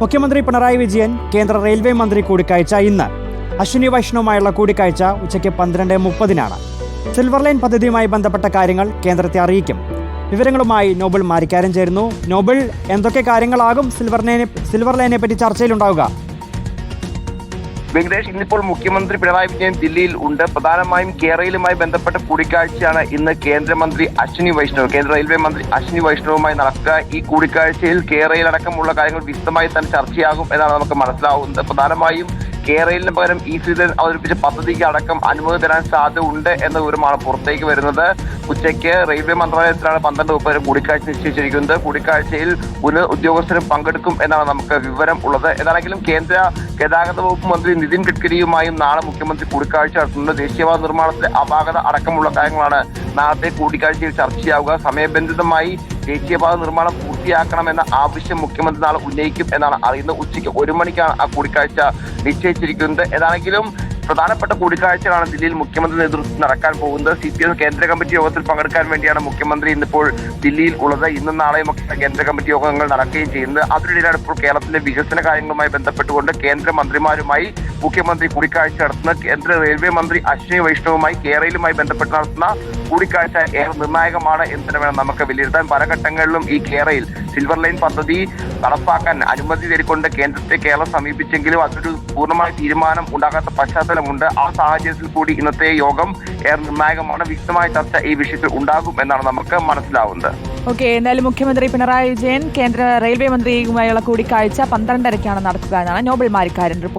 മുഖ്യമന്ത്രി പിണറായി വിജയൻ കേന്ദ്ര റെയിൽവേ മന്ത്രി കൂടിക്കാഴ്ച ഇന്ന്. അശ്വിനി വൈഷ്ണവുമായുള്ള കൂടിക്കാഴ്ച ഉച്ചയ്ക്ക് പന്ത്രണ്ട് മുപ്പതിനാണ്. സിൽവർ ലൈൻ പദ്ധതിയുമായി ബന്ധപ്പെട്ട കാര്യങ്ങൾ കേന്ദ്രത്തെ അറിയിക്കും. വിവരങ്ങളുമായി നോബിൾ മാരിക്കാരൻ ചേരുന്നു. നോബിൾ എന്തൊക്കെ കാര്യങ്ങളാകും സിൽവർ ലൈനെ സിൽവർ ലൈനെ പറ്റി ചർച്ചയിലുണ്ടാവുക? വെങ്കടേഷ് ഇന്നിപ്പോൾ മുഖ്യമന്ത്രി പിണറായി വിജയൻ ദില്ലിയിൽ ഉണ്ട്. പ്രധാനമായും കേരളയിലുമായി ബന്ധപ്പെട്ട കൂടിക്കാഴ്ചയാണ് ഇന്ന് കേന്ദ്രമന്ത്രി അശ്വിനി വൈഷ്ണവ്. കേന്ദ്ര റെയിൽവേ മന്ത്രി അശ്വിനി വൈഷ്ണവുമായി നടക്കുക. ഈ കൂടിക്കാഴ്ചയിൽ കേരളയിലടക്കമുള്ള കാര്യങ്ങൾ വിശദമായി തന്നെ ചർച്ചയാകും എന്നാണ് നമുക്ക് മനസ്സിലാവുന്നത്. പ്രധാനമായും കേരളയിലിന് പകരം ഈ സീസൺ അവതരിപ്പിച്ച പദ്ധതിക്ക് അടക്കം അനുമതി തരാൻ സാധ്യത ഉണ്ട് എന്ന വിവരമാണ് പുറത്തേക്ക് വരുന്നത്. ഉച്ചയ്ക്ക് റെയിൽവേ മന്ത്രാലയത്തിലാണ് പന്ത്രണ്ട് മുപ്പതിന് കൂടിക്കാഴ്ച നിശ്ചയിച്ചിരിക്കുന്നത്. കൂടിക്കാഴ്ചയിൽ ഉന്നത ഉദ്യോഗസ്ഥരും പങ്കെടുക്കും എന്നാണ് നമുക്ക് വിവരം ഉള്ളത്. എന്നാണെങ്കിലും കേന്ദ്ര ഗതാഗത വകുപ്പ് മന്ത്രി നിതിൻ ഗഡ്കരിയുമായും നാളെ മുഖ്യമന്ത്രി കൂടിക്കാഴ്ച നടത്തുന്നുണ്ട്. ദേശീയപാത നിർമ്മാണത്തിലെ അപാകത അടക്കമുള്ള കാര്യങ്ങളാണ് നാളത്തെ കൂടിക്കാഴ്ചയിൽ ചർച്ചയാവുക. സമയബന്ധിതമായി ദേശീയപാത നിർമ്മാണം പൂർത്തിയാക്കണമെന്ന ആവശ്യം മുഖ്യമന്ത്രി നാളെ ഉന്നയിക്കും എന്നാണ് അറിയുന്നത്. ഉച്ചയ്ക്ക് ഒരു മണിക്കാണ് ആ കൂടിക്കാഴ്ച നിശ്ചയിച്ചിരിക്കുന്നത്. ഏതാണെങ്കിലും പ്രധാനപ്പെട്ട കൂടിക്കാഴ്ചകളാണ് ദില്ലിയിൽ മുഖ്യമന്ത്രി നേതൃത്വത്തിൽ നടക്കാൻ പോകുന്നത്. സി പി എം കേന്ദ്ര കമ്മിറ്റി യോഗത്തിൽ പങ്കെടുക്കാൻ വേണ്ടിയാണ് മുഖ്യമന്ത്രി ഇന്നിപ്പോൾ ദില്ലിയിൽ ഉള്ളത്. ഇന്നും നാളെയും ഒക്കെ കേന്ദ്ര കമ്മിറ്റി യോഗങ്ങൾ നടക്കുകയും ചെയ്യുന്നത്. അതിനിടയിലാണ് ഇപ്പോൾ കേരളത്തിലെ വികസന കാര്യങ്ങളുമായി ബന്ധപ്പെട്ടുകൊണ്ട് കേന്ദ്ര മന്ത്രിമാരുമായി മുഖ്യമന്ത്രി കൂടിക്കാഴ്ച നടത്തുന്ന കേന്ദ്ര റെയിൽവേ മന്ത്രി അശ്വിനി വൈഷ്ണവുമായി കേരളയിലുമായി ബന്ധപ്പെട്ട് നടത്തുന്ന കൂടിക്കാഴ്ച ഏറെ നിർണായകമാണ് എന്ന് തന്നെ വേണം നമുക്ക് വിലയിരുത്താൻ. പല ഘട്ടങ്ങളിലും ഈ കേരളയിൽ സിൽവർ ലൈൻ പദ്ധതി നടപ്പാക്കാൻ അനുമതി തേടിക്കൊണ്ട് കേന്ദ്രത്തെ കേരളം സമീപിച്ചെങ്കിലും അതൊരു പൂർണമായ തീരുമാനം ഉണ്ടാകാത്ത പശ്ചാത്തലമുണ്ട്. ആ സാഹചര്യത്തിൽ കൂടി ഇന്നത്തെ യോഗം ഏറെ നിർണായകമാണ്. വിശദമായ ചർച്ച ഈ വിഷയത്തിൽ ഉണ്ടാകും എന്നാണ് നമുക്ക് മനസ്സിലാവുന്നത്. ഓക്കെ എന്നാലും മുഖ്യമന്ത്രി പിണറായി വിജയൻ കേന്ദ്ര റെയിൽവേ മന്ത്രിയുമായുള്ള കൂടിക്കാഴ്ച പന്ത്രണ്ടരയ്ക്കാണ് നടക്കുക എന്നാണ് നോബൽ മാരിക്കാരൻ റിപ്പോർട്ട്